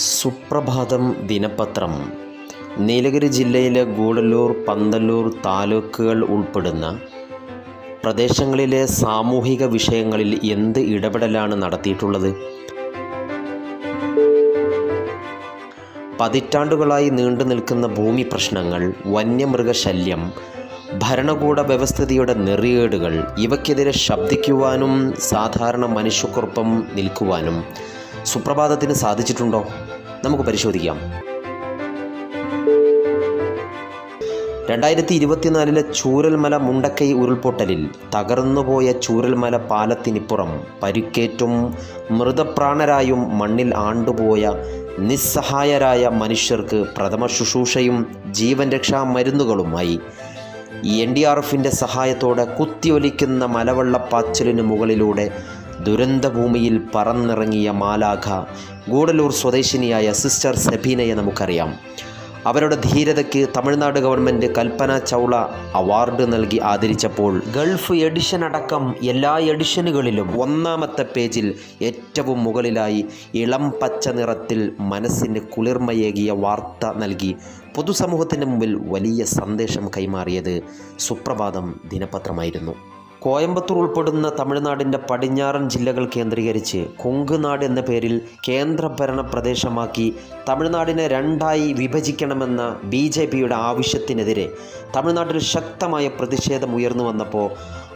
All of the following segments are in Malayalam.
സുപ്രഭാതം ദിനപത്രം. നീലഗിരി ജില്ലയിലെ ഗൂഡല്ലൂർ പന്തല്ലൂർ താലൂക്കുകൾ ഉൾപ്പെടുന്ന പ്രദേശങ്ങളിലെ സാമൂഹിക വിഷയങ്ങളിൽ എന്ത് ഇടപെടലാണ് നടത്തിയിട്ടുള്ളത്? പതിറ്റാണ്ടുകളായി നീണ്ടു നിൽക്കുന്ന ഭൂമി പ്രശ്നങ്ങൾ വന്യമൃഗശല്യം ഭരണകൂട വ്യവസ്ഥിതിയുടെ നെറിയേടുകൾ ഇവയ്ക്കെതിരെ ശബ്ദിക്കുവാനും സാധാരണ മനുഷ്യക്കൊപ്പം നിൽക്കുവാനും സുപ്രഭാതത്തിന് സാധിച്ചിട്ടുണ്ടോ? നമുക്ക് പരിശോധിക്കാം. രണ്ടായിരത്തി ഇരുപത്തിനാലിലെ ചൂരൽമല മുണ്ടക്കൈ ഉരുൾപൊട്ടലിൽ തകർന്നുപോയ ചൂരൽമല പാലത്തിനിപ്പുറം പരിക്കേറ്റും മൃതപ്രാണരായും മണ്ണിൽ ആണ്ടുപോയ നിസ്സഹായരായ മനുഷ്യർക്ക് പ്രഥമ ശുശ്രൂഷയും ജീവൻ രക്ഷാ മരുന്നുകളുമായി എൻ ഡി ആർ എഫിന്റെ സഹായത്തോടെ കുത്തിയൊലിക്കുന്ന മലവെള്ളപ്പാച്ചിലിന് മുകളിലൂടെ ദുരന്തഭൂമിയിൽ പറന്നിറങ്ങിയ മാലാഖ ഗൂഡലൂർ സ്വദേശിനിയായ സിസ്റ്റർ സെബീനയെ നമുക്കറിയാം. അവരുടെ ധീരതയ്ക്ക് തമിഴ്നാട് ഗവൺമെന്റ് കൽപ്പന ചൗള അവാർഡ് നൽകി ആദരിച്ചപ്പോൾ ഗൾഫ് എഡിഷൻ അടക്കം എല്ലാ എഡിഷനുകളിലും ഒന്നാമത്തെ പേജിൽ ഏറ്റവും മുകളിലായി ഇളം പച്ച നിറത്തിൽ മനസ്സിന് കുളിർമയേകിയ വാർത്ത നൽകി പൊതുസമൂഹത്തിന് മുമ്പിൽ വലിയ സന്ദേശം കൈമാറിയത് സുപ്രഭാതം ദിനപത്രമായിരുന്നു. കോയമ്പത്തൂർ ഉൾപ്പെടുന്ന തമിഴ്നാടിന്റെ പടിഞ്ഞാറൻ ജില്ലകൾ കേന്ദ്രീകരിച്ച് കൊങ്കുനാട് എന്ന പേരിൽ കേന്ദ്രഭരണ പ്രദേശമാക്കി തമിഴ്നാടിനെ രണ്ടായി വിഭജിക്കണമെന്ന ബി ജെ പിയുടെ ആവശ്യത്തിനെതിരെ തമിഴ്നാട്ടിൽ ശക്തമായ പ്രതിഷേധം ഉയർന്നു വന്നപ്പോൾ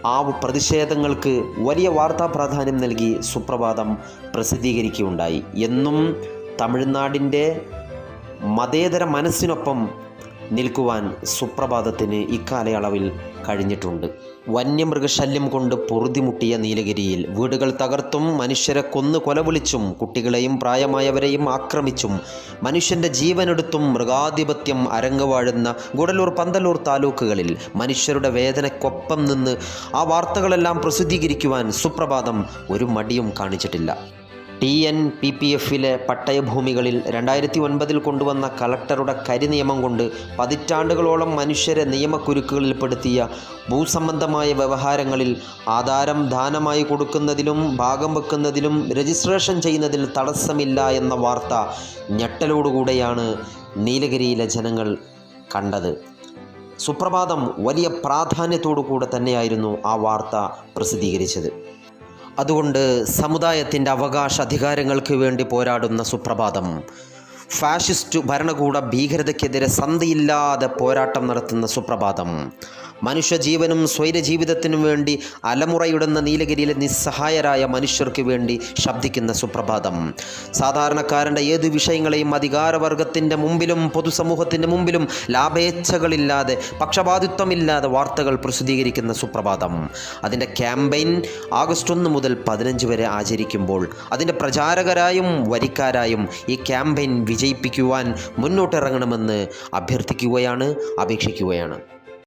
ആ പ്രതിഷേധങ്ങൾക്ക് വലിയ വാർത്താ പ്രാധാന്യം നൽകി സുപ്രഭാതം പ്രസിദ്ധീകരിക്കുകയുണ്ടായി. എന്നും തമിഴ്നാടിന്റെ മതേതര മനസ്സിനൊപ്പം നിൽക്കുവാൻ സുപ്രഭാതത്തിന് ഇക്കാലയളവിൽ കഴിഞ്ഞിട്ടുണ്ട്. വന്യമൃഗശല്യം കൊണ്ട് പൊറുതിമുട്ടിയ നീലഗിരിയിൽ വീടുകൾ തകർത്തും മനുഷ്യരെ കൊന്നു കൊലവിളിച്ചും കുട്ടികളെയും പ്രായമായവരെയും ആക്രമിച്ചും മനുഷ്യന്റെ ജീവനെടുത്തും മൃഗാധിപത്യം അരങ്ങുവാഴുന്ന ഗുഡലൂർ പന്തലൂർ താലൂക്കുകളിൽ മനുഷ്യരുടെ വേദനയ്ക്കൊപ്പം നിന്ന് ആ വാർത്തകളെല്ലാം പ്രസിദ്ധീകരിക്കുവാൻ സുപ്രഭാതം ഒരു മടിയും കാണിച്ചിട്ടില്ല. ടി എൻ പി പി എഫിലെ പട്ടയഭൂമികളിൽ രണ്ടായിരത്തി ഒൻപതിൽ കൊണ്ടുവന്ന കളക്ടറുടെ കരിനിയമം കൊണ്ട് പതിറ്റാണ്ടുകളോളം മനുഷ്യരെ നിയമക്കുരുക്കുകളിൽപ്പെടുത്തിയ ഭൂസംബന്ധമായ വ്യവഹാരങ്ങളിൽ ആധാരം ദാനമായി കൊടുക്കുന്നതിലും ഭാഗം വെക്കുന്നതിലും രജിസ്ട്രേഷൻ ചെയ്യുന്നതിൽ തടസ്സമില്ല എന്ന വാർത്ത ഞെട്ടലോടുകൂടെയാണ് നീലഗിരിയിലെ ജനങ്ങൾ കണ്ടത്. സുപ്രഭാതം വലിയ പ്രാധാന്യത്തോടു കൂടെ തന്നെയായിരുന്നു ആ വാർത്ത പ്രസിദ്ധീകരിച്ചത്. അതുകൊണ്ട് സമുദായത്തിന്റെ അവകാശ അധികാരങ്ങൾക്ക് വേണ്ടി പോരാടുന്ന സുപ്രഭാതം. ഫാഷിസ്റ്റ് ഭരണകൂട ഭീകരതയ്ക്കെതിരെ സന്ധിയില്ലാതെ പോരാട്ടം നടത്തുന്ന സുപ്രഭാതം. മനുഷ്യജീവനും സ്വൈരജീവിതത്തിനും വേണ്ടി അലമുറയിടുന്ന നീലഗിരിയിലെ നിസ്സഹായരായ മനുഷ്യർക്ക് വേണ്ടി ശബ്ദിക്കുന്ന സുപ്രഭാതം. സാധാരണക്കാരന്റെ ഏത് വിഷയങ്ങളെയും അധികാരവർഗത്തിന്റെ മുമ്പിലും പൊതുസമൂഹത്തിന്റെ മുമ്പിലും ലാഭേച്ഛകളില്ലാതെ പക്ഷപാതിത്വമില്ലാതെ വാർത്തകൾ പ്രസിദ്ധീകരിക്കുന്ന സുപ്രഭാതം. അതിന്റെ ക്യാമ്പയിൻ ആഗസ്റ്റ് ഒന്ന് മുതൽ പതിനഞ്ച് വരെ ആചരിക്കുമ്പോൾ അതിന്റെ പ്രചാരകരായും വരിക്കാരായും ഈ ക്യാമ്പയിൻ വിജയിപ്പിക്കുവാൻ മുന്നോട്ടിറങ്ങണമെന്ന് അഭ്യർത്ഥിക്കുകയാണ് അപേക്ഷിക്കുകയാണ്.